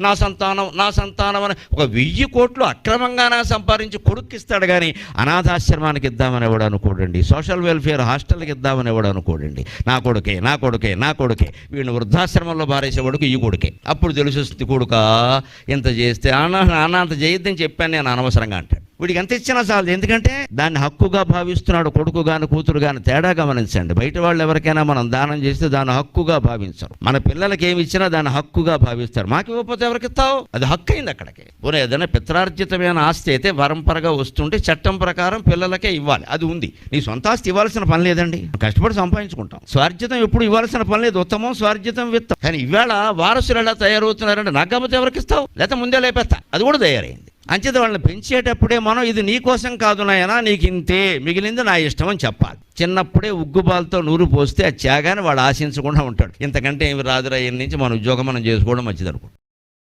నా సంతానం నా సంతానం అని ఒక వెయ్యి కోట్లు అక్రమంగానే సంపాదించి కొడుక్కిస్తాడు కానీ అనాథాశ్రమానికి ఇద్దామని ఎవడు అనుకోడండి? సోషల్ వెల్ఫేర్ హాస్టల్కి ఇద్దామని ఎవడు అనుకోడండి? నా కొడుకే నా కొడుకే నా కొడుకే. వీడిని వృద్ధాశ్రమంలో బారేసేవాడుకు ఈ కొడుకే. అప్పుడు తెలుసు కొడుక ఇంత చేస్తే అన్న నాన్న అంత చేయొద్దని చెప్పాను నేను అనవసరంగా అంటాడు వీడికి ఎంత ఇచ్చినా చాలు. ఎందుకంటే దాన్ని హక్కుగా భావిస్తున్నాడు కొడుకు గాని కూతురు గాని తేడా గమనించండి. బయట వాళ్ళు ఎవరికైనా మనం దానం చేస్తే దాన్ని హక్కుగా భావించరు. మన పిల్లలకి ఏమి ఇచ్చినా దాన్ని హక్కుగా భావిస్తారు. మాకు ఇవ్వకపోతే ఎవరికి ఇస్తావు? అది హక్కు అయింది అక్కడికి. పోనీ ఏదైనా పిత్రార్జితమైన ఆస్తి అయితే పరంపరగా వస్తుంటే చట్టం ప్రకారం పిల్లలకే ఇవ్వాలి. అది ఉంది. నీ సొంత ఆస్తి ఇవ్వాల్సిన పని లేదండి. కష్టపడి సంపాదించుకుంటాం స్వార్జితం ఎప్పుడు ఇవ్వాల్సిన పని లేదు. ఉత్తమం స్వార్జితం విత్తం. కానీ ఇవాళ వారసులు ఎలా తయారవుతున్నారంటే నాకు కాకపోతే ఎవరికి ఇస్తావు? లేకపోతే ముందే లేపేస్తా. అది కూడా తయారైంది. అంచేత వాళ్ళని పెంచేటప్పుడే మనం ఇది నీ కోసం కాదు నాయనా నీకు ఇంతే మిగిలింది నా ఇష్టం అని చెప్పాలి. చిన్నప్పుడే ఉగ్గుబాలతో నూరు పోస్తే ఆ త్యాగాన్ని వాడు ఆశించకుండా ఉంటాడు. ఇంతకంటే ఏమి రాదురా నుంచి మన ఉద్యోగం మనం చేసుకోవడం మంచిది అనుకుంటాం